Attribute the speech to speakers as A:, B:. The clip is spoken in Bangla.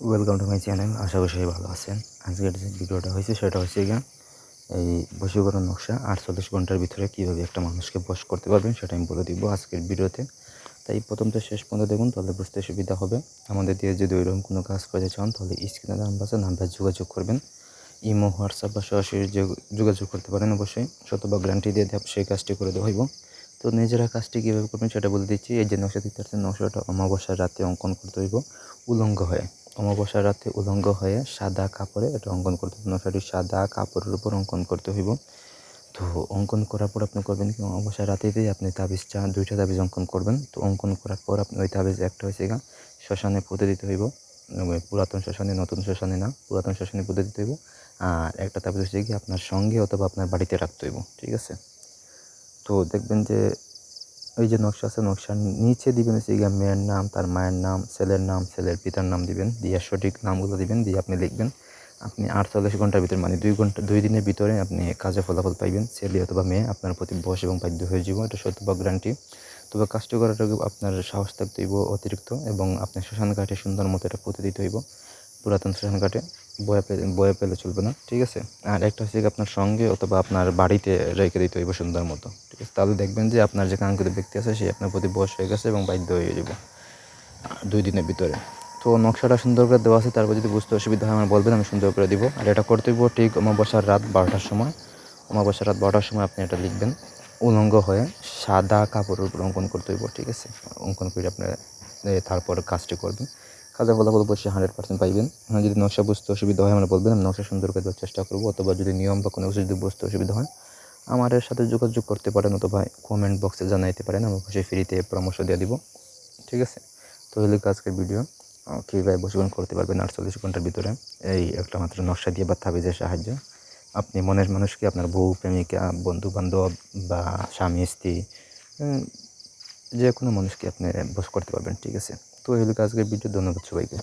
A: ওয়েলকাম টু মাই চ্যানেল আশা করি সবাই ভালো আছেন। আজকের যে ভিডিওটা হয়েছে, সেটা হচ্ছে গিয়ে এই বশীকরণ নকশা আটচল্লিশ ঘণ্টার ভিতরে কীভাবে একটা মানুষকে বশ করতে পারবেন, সেটা আমি বলে দিব আজকের ভিডিওতে। তাই প্রথম তো শেষ পর্যন্ত দেখুন, তাহলে বুঝতে সুবিধা হবে। আমাদের দিয়ে যদি ওইরকম কোনো কাজ করতে চান, তাহলে স্ক্রিনে নাম্বার আছে, নাম্বার যোগাযোগ করবেন। ইমো, হোয়াটসঅ্যাপ বা সরাসরি যোগ- যোগাযোগ করতে পারেন অবশ্যই। শতভাগ গ্যারান্টি দিয়ে দেব, সেই কাজটি করে দেওয়া হইব। তো নিজেরা কাজটি কীভাবে করবেন, সেটা বলে দিচ্ছি। এই যে নকশা দিতে পারছেন নকশাটা অমাবস্যার রাতে অঙ্কন করতে হইব, উলঙ্গ হয়ে। অমাবস্যার রাতে উলঙ্গ হয়ে সাদা কাপড়ে এটা অঙ্কন করতে হবে। নকশাটি সাদা কাপড়ের উপর অঙ্কন করতে হইব। তো অঙ্কন করার পর আপনি করবেন কি, অমাবস্যার রাতেতেই আপনি তাবিজটা দুইটা তাবিজ অঙ্কন করবেন। তো অঙ্কন করার পর আপনি ওই তাবিজ একটা হয়েছে গা, শ্মশানে পুঁতে দিতে হইব। পুরাতন শ্মশানে, নতুন শ্মশানে না, পুরাতন শ্মশানে পুঁতে দিতে হইব। আর একটা তাবিজ হচ্ছে কি আপনার সঙ্গে অথবা আপনার বাড়িতে রাখতে হইব। ঠিক আছে? তো দেখবেন যে ওই যে নকশা আছে, নকশার নিচে দিবেন হচ্ছে গিয়ে মেয়ের নাম, তার মায়ের নাম, ছেলের নাম, ছেলের পিতার নাম দিবেন, দিয়ে সঠিক নামগুলো দিবেন, দিয়ে আপনি লিখবেন। আপনি আটচল্লিশ ঘণ্টার ভিতরে মানে দুই ঘণ্টা, দুই দিনের ভিতরে আপনি কাজে ফলাফল পাইবেন। ছেলে অথবা মেয়ে আপনার প্রতি বস এবং বাধ্য হয়ে যাব, এটা শতভাগ গ্যারান্টি তবে কাজটি আগে আপনার সাহস থাকতে হইব অতিরিক্ত এবং আপনার শ্মশান ঘাটে সুন্দর মতো এটা পুঁতে দিতে হইব। পুরাতন শ্মশান ঘাটে বয়ে বয়ে পেলে চলবে না, ঠিক আছে? আর একটা হচ্ছে আপনার সঙ্গে অথবা আপনার বাড়িতে রেখে দিতে হইব সুন্দর মতো, ঠিক আছে? তাহলে দেখবেন যে আপনার যে কাঙ্ক্ষিত ব্যক্তি আছে, সে আপনার প্রতি বয়স হয়ে গেছে এবং বাধ্য হয়ে যাব দুই দিনের ভিতরে। তো নকশাটা সুন্দর করে দেওয়া আছে, তারপর যদি বুঝতে অসুবিধা হয়, আমার বলবেন, আমি সুন্দর করে দিব। আর এটা করতে হইব ঠিক অমাবস্যার রাত বারোটার সময়। অমাবস্যার রাত বারোটার সময় আপনি এটা লিখবেন, উলঙ্গ হয়ে সাদা কাপড়ের উপর অঙ্কন করতে হইব, ঠিক আছে? অঙ্কন করে আপনার তারপর কাজটি করবেন। কাজের ফলাফল অবশ্যই হান্ড্রেড পার্সেন্ট পাইবেন। হ্যাঁ যদি নকশা বুঝতে অসুবিধা হয়, আমরা বলবেন, আমি নকশা সুন্দর করে দেওয়ার চেষ্টা করব অথবা যদি নিয়ম বা কোনো কিছু যদি বুঝতে অসুবিধা হয়, আমার সাথে যোগাযোগ করতে পারেন অথবা কমেন্ট বক্সে জানাইতে পারেন, আমি অবশ্যই ফ্রিতে পরামর্শ দিয়ে দিব। ঠিক আছে? তো হলো আজকের ভিডিও কীভাবে বসবাস করতে পারবেন আটচল্লিশ ঘণ্টার ভিতরে, এই একটা মাত্র নকশা দিয়ে বা তাবিজের সাহায্যে। আপনি মনের মানুষকে, আপনার বউ, প্রেমিকা বন্ধু বান্ধব বা স্বামী, স্ত্রী যে কোনো মানুষকে আপনি বস করতে পারবেন, ঠিক আছে? তো এই হলো আজকের ভিডিও ধন্যবাদ সবাইকে।